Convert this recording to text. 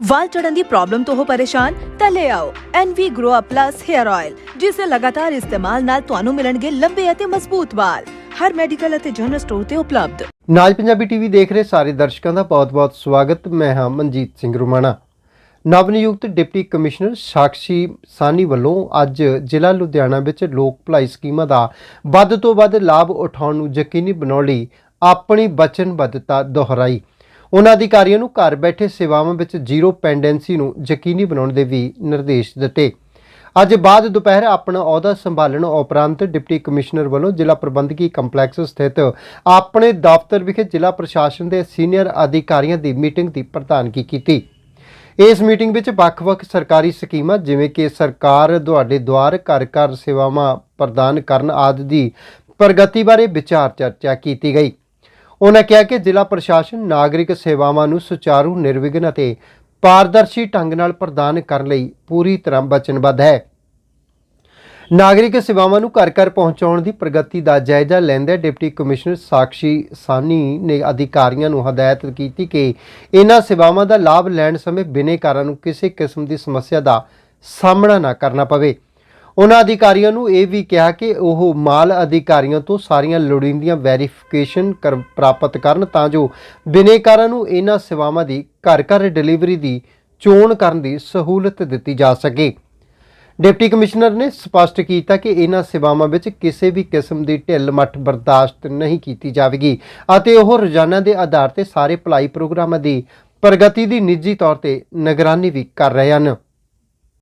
ਵਾਲ ਚੜਨ ਦੀ ਪ੍ਰੋਬਲਮ ਤੋਂ ਹੋ ਪਰੇਸ਼ਾਨ, ਤਾਂ ਲੈ ਆਓ NV Grow Up Plus Hair Oil ਜਿਸ ਦੇ ਲਗਾਤਾਰ ਇਸਤੇਮਾਲ ਨਾਲ ਤੁਹਾਨੂੰ ਮਿਲਣਗੇ ਲੰਬੇ ਅਤੇ ਮਜ਼ਬੂਤ ਵਾਲ। ਹਰ ਮੈਡੀਕਲ ਅਤੇ ਜਨਰਲ ਸਟੋਰ ਤੇ ਉਪਲਬਧ। ਨਾਜ ਪੰਜਾਬੀ ਟੀਵੀ ਦੇਖ ਰਹੇ ਸਾਰੇ ਦਰਸ਼ਕਾਂ ਦਾ ਬਹੁਤ-ਬਹੁਤ ਸਵਾਗਤ। ਮੈਂ ਹਾਂ ਮਨਜੀਤ ਸਿੰਘ ਰੁਮਾਣਾ। ਨਵਨਿਯੁਕਤ ਡਿਪਟੀ ਕਮਿਸ਼ਨਰ ਸਾਕਸ਼ੀ ਸਾਨੀ ਵੱਲੋਂ ਅੱਜ ਜ਼ਿਲ੍ਹਾ ਲੁਧਿਆਣਾ ਵਿੱਚ ਲੋਕ ਭਲਾਈ ਸਕੀਮਾਂ ਦਾ ਵੱਧ ਤੋਂ ਵੱਧ ਲਾਭ ਉਠਾਉਣ ਨੂੰ ਯਕੀਨੀ ਬਣਾਉਣ ਲਈ ਆਪਣੀ ਵਚਨਬੱਧਤਾ ਦੁਹਰਾਈ। ਉਹਨਾਂ ਅਧਿਕਾਰੀਆਂ ਨੂੰ ਘਰ ਬੈਠੇ ਸੇਵਾਵਾਂ ਵਿੱਚ ਜ਼ੀਰੋ ਪੈਂਡੈਂਸੀ ਨੂੰ ਯਕੀਨੀ ਬਣਾਉਣ ਦੇ ਵੀ ਨਿਰਦੇਸ਼ ਦਿੱਤੇ। ਅੱਜ ਬਾਅਦ ਦੁਪਹਿਰ ਆਪਣਾ ਅਹੁਦਾ ਸੰਭਾਲਣ ਉਪਰੰਤ ਡਿਪਟੀ ਕਮਿਸ਼ਨਰ ਵੱਲੋਂ ਜ਼ਿਲ੍ਹਾ ਪ੍ਰਬੰਧਕੀ ਕੰਪਲੈਕਸ ਸਥਿਤ ਆਪਣੇ ਦਫ਼ਤਰ ਵਿਖੇ ਜ਼ਿਲ੍ਹਾ ਪ੍ਰਸ਼ਾਸਨ ਦੇ ਸੀਨੀਅਰ ਅਧਿਕਾਰੀਆਂ ਦੀ ਮੀਟਿੰਗ ਦੀ ਪ੍ਰਧਾਨਗੀ ਕੀਤੀ। ਇਸ ਮੀਟਿੰਗ ਵਿੱਚ ਵੱਖ-ਵੱਖ ਸਰਕਾਰੀ ਸਕੀਮਾਂ ਜਿਵੇਂ ਕਿ ਸਰਕਾਰ ਤੁਹਾਡੇ ਦੁਆਰ ਘਰ ਘਰ ਸੇਵਾਵਾਂ ਪ੍ਰਦਾਨ ਕਰਨ ਆਦਿ ਦੀ ਪ੍ਰਗਤੀ ਬਾਰੇ ਵਿਚਾਰ ਚਰਚਾ ਕੀਤੀ ਗਈ। ਉਹਨਾਂ ਕਿਹਾ ਕਿ ਜ਼ਿਲ੍ਹਾ ਪ੍ਰਸ਼ਾਸਨ ਨਾਗਰਿਕ ਸੇਵਾਵਾਂ ਨੂੰ ਸੁਚਾਰੂ, ਨਿਰਵਿਘਨ ਅਤੇ ਪਾਰਦਰਸ਼ੀ ਢੰਗ ਨਾਲ ਪ੍ਰਦਾਨ ਕਰਨ ਲਈ ਪੂਰੀ ਤਰ੍ਹਾਂ ਵਚਨਬੱਧ ਹੈ। ਨਾਗਰਿਕ ਸੇਵਾਵਾਂ ਨੂੰ ਘਰ ਘਰ ਪਹੁੰਚਾਉਣ ਦੀ ਪ੍ਰਗਤੀ ਦਾ ਜਾਇਜ਼ਾ ਲੈਂਦੇ ਡਿਪਟੀ ਕਮਿਸ਼ਨਰ ਸਾਕਸ਼ੀ ਸਾਨੀ ਨੇ ਅਧਿਕਾਰੀਆਂ ਨੂੰ ਹਦਾਇਤ ਕੀਤੀ ਕਿ ਇਹਨਾਂ ਸੇਵਾਵਾਂ ਦਾ ਲਾਭ ਲੈਣ ਸਮੇਂ ਬਿਨੇਕਾਰਾਂ ਨੂੰ ਕਿਸੇ ਕਿਸਮ ਦੀ ਸਮੱਸਿਆ ਦਾ ਸਾਹਮਣਾ ਨਾ ਕਰਨਾ ਪਵੇ। ਉਹਨਾਂ ਅਧਿਕਾਰੀਆਂ ਨੂੰ ਇਹ ਵੀ ਕਿਹਾ ਕਿ ਉਹ ਮਾਲ ਅਧਿਕਾਰੀਆਂ ਤੋਂ ਸਾਰੀਆਂ ਲੋੜੀਂਦੀਆਂ ਵੈਰੀਫਿਕੇਸ਼ਨ ਕਰ, ਪ੍ਰਾਪਤ ਕਰਨ ਤਾਂ ਜੋ ਬਿਨੇਕਾਰਾਂ ਨੂੰ ਇਹਨਾਂ ਸੇਵਾਵਾਂ ਦੀ ਘਰ ਘਰ ਡਿਲੀਵਰੀ ਦੀ ਚੋਣ ਕਰਨ ਦੀ ਸਹੂਲਤ ਦਿੱਤੀ ਜਾ ਸਕੇ। ਡਿਪਟੀ ਕਮਿਸ਼ਨਰ ਨੇ ਸਪਸ਼ਟ ਕੀਤਾ ਕਿ ਇਹਨਾਂ ਸੇਵਾਵਾਂ ਵਿੱਚ ਕਿਸੇ ਵੀ ਕਿਸਮ ਦੀ ਢਿੱਲ ਮੱਠ ਬਰਦਾਸ਼ਤ ਨਹੀਂ ਕੀਤੀ ਜਾਵੇਗੀ ਅਤੇ ਉਹ ਰੋਜ਼ਾਨਾ ਦੇ ਆਧਾਰ ਤੇ ਸਾਰੇ ਭਲਾਈ ਪ੍ਰੋਗਰਾਮਾਂ ਦੀ ਪ੍ਰਗਤੀ ਦੀ ਨਿੱਜੀ ਤੌਰ ਤੇ ਨਿਗਰਾਨੀ ਵੀ ਕਰ ਰਹੇ ਹਨ।